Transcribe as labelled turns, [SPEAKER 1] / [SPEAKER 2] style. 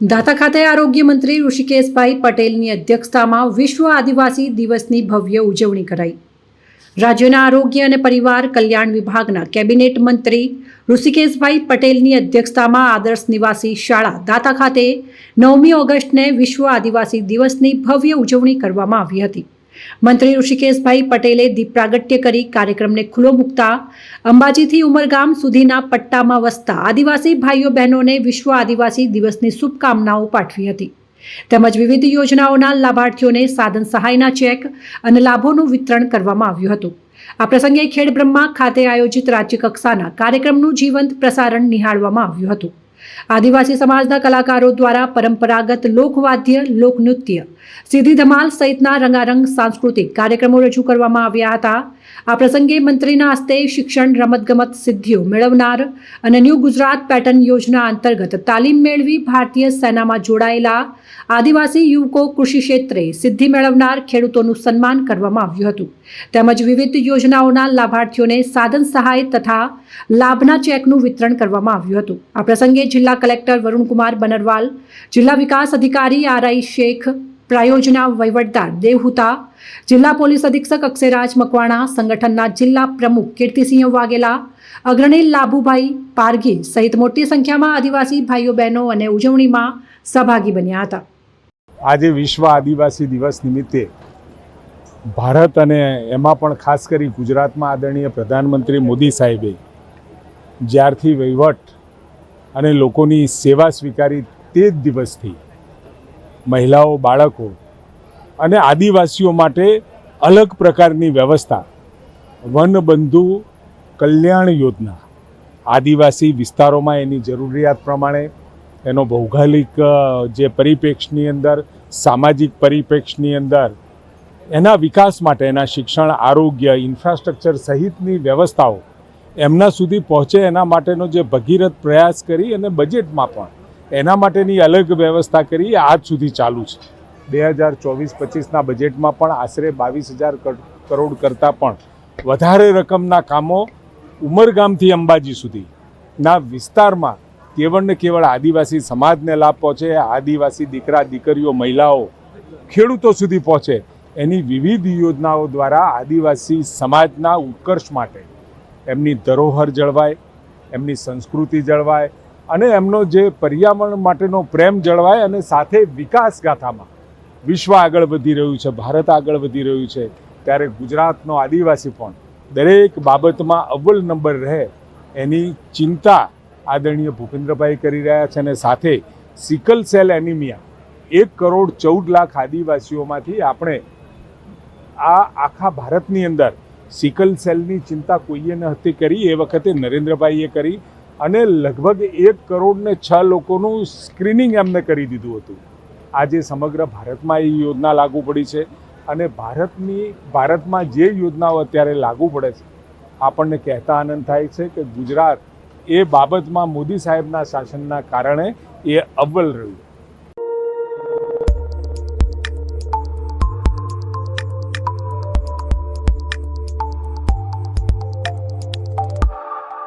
[SPEAKER 1] દાતા ખાતે આરોગ્ય મંત્રી ઋષિકેશભાઈ પટેલની અધ્યક્ષતામાં વિશ્વ આદિવાસી દિવસની ભવ્ય ઉજવણી કરાઈ. રાજ્યના આરોગ્ય અને પરિવાર કલ્યાણ વિભાગના કેબિનેટ મંત્રી ઋષિકેશભાઈ પટેલની અધ્યક્ષતામાં આદર્શ નિવાસી શાળા દાતા ખાતે નવમી ઓગસ્ટને વિશ્વ આદિવાસી દિવસની ભવ્ય ઉજવણી કરવામાં આવી હતી. મંત્રી ઋષિકેશભાઈ પટેલે દીપ પ્રાગટ્ય કરી કાર્યક્રમને ખુલ્લો મૂકતા અંબાજીથી ઉમરગામ સુધીના પટ્ટામાં વસતા આદિવાસી ભાઈઓ બહેનોને વિશ્વ આદિવાસી દિવસની શુભકામનાઓ પાઠવી હતી. તેમજ વિવિધ યોજનાઓના લાભાર્થીઓને સાધન સહાયના ચેક અને લાભોનું વિતરણ કરવામાં આવ્યું હતું. આ પ્રસંગે ખેડબ્રહ્મા ખાતે આયોજિત રાજ્યકક્ષાના કાર્યક્રમનું જીવંત પ્રસારણ નિહાળવામાં આવ્યું હતું. આદિવાસી સમાજના કલાકારો દ્વારા પરંપરાગત લોકવાદ્ય, લોકનૃત્ય, સીધી ધમાલ સહિતના રંગારંગ સાંસ્કૃતિક કાર્યક્રમો રજૂ કરવામાં આવ્યા હતા. આ પ્રસંગે મંત્રીના હસ્તે શિક્ષણ, રમતગમત સિદ્ધિઓ મેળવનાર અને ન્યૂ ગુજરાત પેટર્ન યોજના અંતર્ગત તાલીમ મેળવી ભારતીય સેનામાં જોડાયેલા આદિવાસી યુવકો કૃષિ ક્ષેત્રે સિદ્ધિ મેળવનાર ખેડૂતોનું સન્માન કરવામાં આવ્યું હતું. તેમજ વિવિધ યોજનાઓના લાભાર્થીઓને સાધન સહાય તથા લાભના ચેકનું વિતરણ કરવામાં આવ્યું હતું. આ પ્રસંગે જિલ્લા કલેક્ટર વરુણકુમાર બનરવાલ, જિલ્લા વિકાસ અધિકારી આરઆઈ શેખ, પ્રાયોજના વહીવટદાર દેવહુતા, જિલ્લા પોલીસ અધિક્ષક અક્ષયરાજ મકવાણા, સંગઠનના જિલ્લા પ્રમુખ કીર્તિસિંહ વાઘેલા, અગ્રણી લાભુભાઈ પારઘી સહિત મોટી સંખ્યામાં આદિવાસી ભાઈઓ, બહેનો અને ઉજવણીમાં સહભાગી બન્યા હતા.
[SPEAKER 2] આજે વિશ્વ આદિવાસી દિવસ નિમિત્તે ભારત અને એમાં પણ ખાસ કરી ગુજરાતમાં આદરણીય પ્રધાનમંત્રી મોદી સાહેબે જ્યારથી વહીવટ અને લોકોની સેવા સ્વીકારી તે જ દિવસથી મહિલાઓ, બાળકો અને આદિવાસીઓ માટે અલગ પ્રકારની વ્યવસ્થા. વનબંધુ કલ્યાણ યોજના. આદિવાસી વિસ્તારોમાં એની જરૂરિયાત પ્રમાણે એનો ભૌગોલિક જે પરિપ્રેક્ષની અંદર, સામાજિક પરિપ્રેક્ષની અંદર, એના વિકાસ માટે એના શિક્ષણ, આરોગ્ય, ઇન્ફ્રાસ્ટ્રક્ચર સહિતની વ્યવસ્થાઓ એમના સુધી પહોંચે એના માટેનો જે ભગીરથ પ્રયાસ કરી અને બજેટમાં પણ એના માટેની અલગ વ્યવસ્થા કરી આજ સુધી ચાલુ છે. બે હજાર ચોવીસ પચીસના બજેટમાં પણ આશરે બાવીસ હજાર કરોડ કરતાં પણ વધારે રકમના કામો ઉમરગામથી અંબાજી સુધીના વિસ્તારમાં કેવળ ને કેવળ આદિવાસી સમાજને લાભ પહોંચે, આદિવાસી દીકરા, દીકરીઓ, મહિલાઓ, ખેડૂતો સુધી પહોંચે એની વિવિધ યોજનાઓ દ્વારા આદિવાસી સમાજના ઉત્કર્ષ માટે એમની ધરોહર જળવાય, એમની સંસ્કૃતિ જળવાય અને એમનો જે પર્યાવરણ માટેનો પ્રેમ જળવાય અને સાથે વિકાસ ગાથામાં વિશ્વ આગળ વધી રહ્યું છે, ભારત આગળ વધી રહ્યું છે, ત્યારે ગુજરાતનો આદિવાસી પણ દરેક બાબતમાં અવ્વલ નંબર રહે એની ચિંતા આદરણીય ભૂપેન્દ્રભાઈ કરી રહ્યા છે અને સાથે સિકલ સેલ એનિમિયા, એક કરોડ ચૌદ લાખ આદિવાસીઓમાંથી આપણે આ આખા ભારતની અંદર સિકલ સેલની ચિંતા કોઈએ હતી કરી, એ વખતે નરેન્દ્રભાઈએ કરી અને લગભગ એક કરોડ ને છ લોકોનું સ્ક્રીનિંગ એમને કરી દીધું હતું. આજે સમગ્ર ભારતમાં એ યોજના લાગુ પડી છે અને ભારતની, ભારતમાં જે યોજનાઓ અત્યારે લાગુ પડે છે, આપણને કહેતા આનંદ થાય છે કે ગુજરાત એ બાબતમાં મોદી સાહેબના શાસનના કારણે એ અવ્વલ રહ્યું.